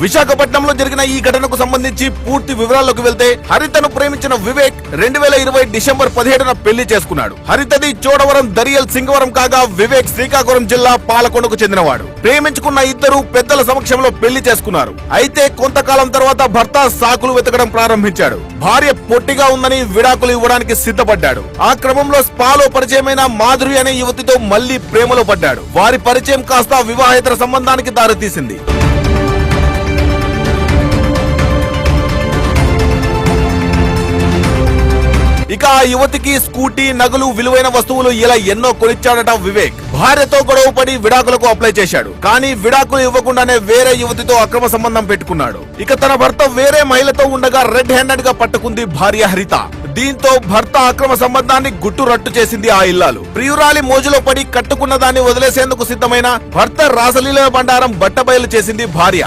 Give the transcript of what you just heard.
విశాఖపట్నంలో జరిగిన ఈ ఘటనకు సంబంధించి పూర్తి వివరాల్లోకి వెళ్తే హరితను ప్రేమించిన వివేక్ రెండు వేల ఇరవై డిసెంబర్ పదిహేడున పెళ్ళి చేసుకున్నాడు. హరితది చోడవరం దరియల్ సింగవరం కాగా వివేక్ శ్రీకాకుళం జిల్లా పాలకొండకు చెందినవాడు. ప్రేమించుకున్న ఇద్దరు పెద్దల సమక్షంలో పెళ్ళి చేసుకున్నారు. అయితే కొంతకాలం తర్వాత భర్త సాకులు వెతకడం ప్రారంభించాడు. భార్య పొట్టిగా ఉందని విడాకులు ఇవ్వడానికి సిద్ధపడ్డాడు. ఆ క్రమంలో స్పాలో పరిచయమైన మాధురి అనే యువతితో మళ్ళీ ప్రేమలో పడ్డాడు. వారి పరిచయం కాస్త వివాహేతర సంబంధానికి దారితీసింది. ఇక ఆ యువతికి స్కూటీ నగలు విలువైన వస్తువులు ఇలా ఎన్నో కొనిచ్చాడట వివేక్. భార్యతో గొడవ పడి విడాకులకు అప్లై చేశాడు. కానీ విడాకులు ఇవ్వకుండానే వేరే యువతితో అక్రమ సంబంధం పెట్టుకున్నాడు. ఇక తన భర్త వేరే మహిళతో ఉండగా రెడ్ హ్యాండెడ్గా పట్టుకుంది భార్య హరిత. దీంతో భర్త అక్రమ సంబంధాన్ని గుట్టు రట్టు చేసింది ఆ ఇల్లాలు. ప్రియురాలి మోజులో పడి కట్టుకున్న దాన్ని వదిలేసేందుకు సిద్ధమైన భర్త రాసలీల బండారం బట్టబయలు చేసింది భార్య.